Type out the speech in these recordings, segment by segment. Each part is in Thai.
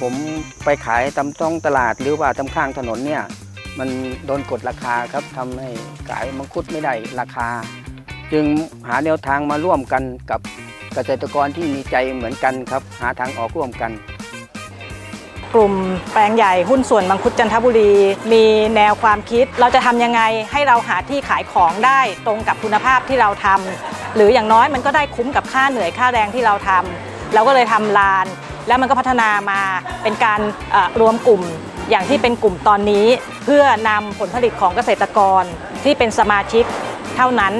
ผมไปขายตามท้องตลาดหรือว่าตามข้างถนนเนี่ยมันโดนกดราคาครับทำให้ขายมังคุดไม่ได้ราคา จึงหาแนวทางมาร่วมกันกับเกษตรกรที่มีใจเหมือนกันครับ หาทางออกร่วมกันกลุ่มแปลงใหญ่หุ้นส่วนมังคุดจันทบุรี มีแนวความคิด เราจะทำยังไงให้เราหาที่ขายของได้ตรงกับคุณภาพที่เราทำหรืออย่างน้อยมันก็ได้คุ้มกับค่าเหนื่อยค่าแรงที่เราทำเราก็เลยทำลาน แล้วมันก็พัฒนามาเป็นการรวมกลุ่มอย่างที่เป็นกลุ่มตอนนี้ เพื่อนำผลผลิตของเกษตรกรที่เป็นสมาชิกเท่านั้น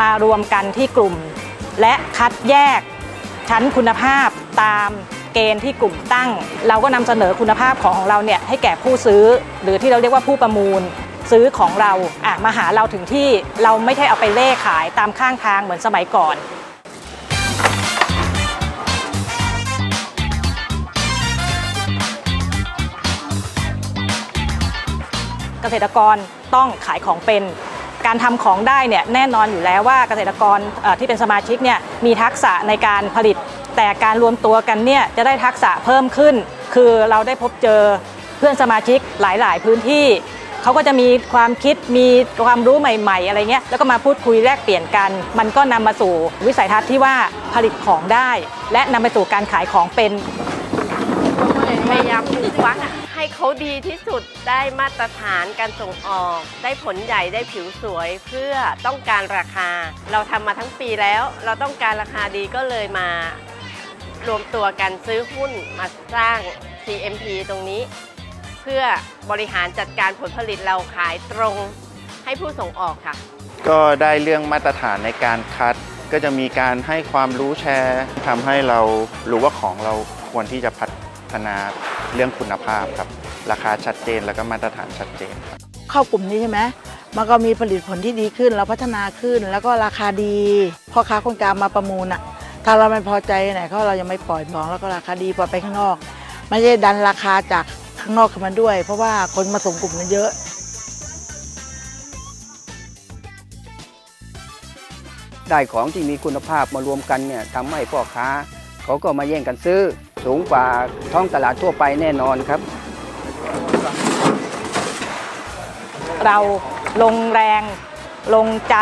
มารวมกันที่กลุ่ม และคัดแยกชั้นคุณภาพตามเกณฑ์ที่กลุ่มตั้ง เราก็นำเสนอคุณภาพของของเราเนี่ยให้แก่ผู้ซื้อ หรือที่เราเรียกว่าผู้ประมูลซื้อของเราอะมาหาเราถึงที่เราไม่ใช่เอาไปเล่ขายตามข้างทางเหมือนสมัยก่อน เกษตรกรต้องขายของเป็น การทำของได้เนี่ยแน่นอนอยู่แล้วว่าเกษตรกรที่เป็นสมาชิกเนี่ยมีทักษะในการผลิต แต่การรวมตัวกันเนี่ยจะได้ทักษะเพิ่มขึ้น คือเราได้พบเจอเพื่อนสมาชิกหลายๆ พื้นที่เขาก็จะมีความคิดมีความรู้ใหม่ ๆ อะไรเงี้ยแล้วก็มาพูดคุยแลกเปลี่ยนกัน มันก็นำมาสู่วิสัยทัศน์ที่ว่าผลิตของได้ และนำไปสู่การขายของเป็นามปลูกฟักอะให้เขาดีที่สุดได้มาตรฐานการส่งออก ได้ผลใหญ่ได้ผิวสวยเพื่อต้องการราคา เราทำมาทั้งปีแล้ว เราต้องการราคาดีก็เลยมารวมตัวกันซื้อหุ้นมาสร้าง CMP ตรงนี้ เพื่อบริหารจัดการผลผลิตเราขายตรงให้ผู้ส่งออกค่ะ ก็ได้เรื่องมาตรฐานในการคัด ก็จะมีการให้ความรู้แชร์ทำให้เรารู้ว่าของเราควรที่จะพัฒนา เรื่องคุณภาพครับ ราคาชัดเจนแล้วก็มาตรฐานชัดเจนครับเข้ากลุ่มนี้ใช่ไหมมันก็มีผลิตผลที่ดีขึ้นเราพัฒนาขึ้นแล้วก็ราคาดีพ่อค้าคนกลางมาประมูลอะถ้าเราไม่พอใจไหนเขาเรายังไม่ปล่อยของแล้วก็ราคาดีปล่อยไปข้างนอกไม่ใช่ดันราคาจากข้างนอกเข้ามาด้วย เพราะว่าคนมาส่งกลุ่มนั้นเยอะได้ของที่มีคุณภาพมารวมกันเนี่ยทำให้พ่อค้าเขาก็มาแย่งกันซื้อ สูงกว่าท้องตลาดทั่วไปแน่นอนครับ เราลงแรงลงใจ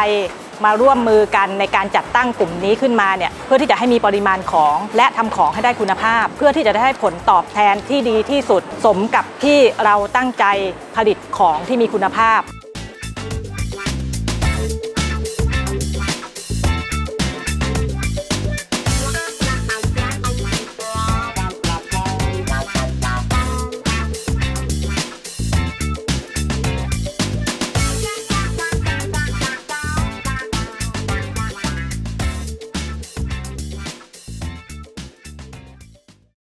มาร่วมมือกันในการจัดตั้งกลุ่มนี้ขึ้นมาเนี่ยเพื่อที่จะให้มีปริมาณของและทำของให้ได้คุณภาพ เพื่อที่จะได้ผลตอบแทนที่ดีที่สุด สมกับที่เราตั้งใจผลิตของที่มีคุณภาพ